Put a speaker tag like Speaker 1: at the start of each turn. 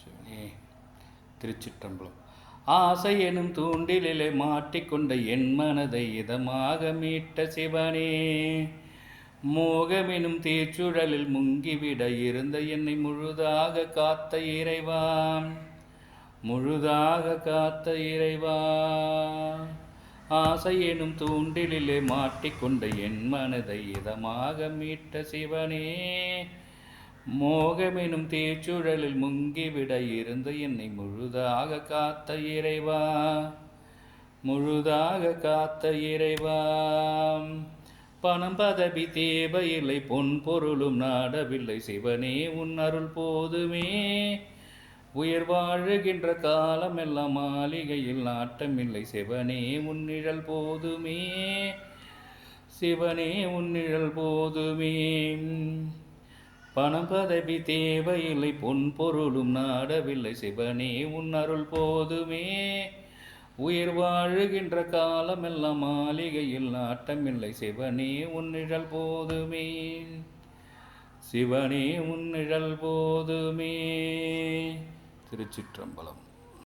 Speaker 1: சிவனே திருச்சிற்றம்பலம். ஆசை எனும் தூண்டிலே மாட்டிக்கொண்ட என் மனதை இதமாக மீட்ட சிவனே மோகமெனும் தீச்சுழலில் முங்கிவிட இருந்த என்னை முழுதாக காத்த இறைவா முழுதாக காத்த இறைவா. ஆசை எனும் தூண்டிலே மாட்டிக்கொண்ட என் மனதை இதமாக மீட்ட சிவனே மோகமெனும் தேச்சுழலில் முங்கிவிட இருந்து என்னை முழுதாக காத்த இறைவா. முழுதாக காத்த இறைவா. பணம் பதவி தேவையில்லை பொன் பொருளும் நாடவில்லை சிவனே உன் அருள் போதுமே. உயிர் வாழுகின்ற காலமெல்லாம் மாளிகையில் நாட்டமில்லை சிவனே உன் நிழல் போதுமே. சிவனே உன் நிழல் போதுமே. பணம் பதவி தேவையில்லை பொன் பொருளும் நாடவில்லை சிவனே உன் அருள் போதுமே. உயிர் வாழுகின்ற காலமெல்லாம் மாளிகையில் நாட்டமில்லை சிவனே உன் நிழல் போதுமே. சிவனே உன் நிழல் போதுமே. திருச்சிற்றம்பலம்.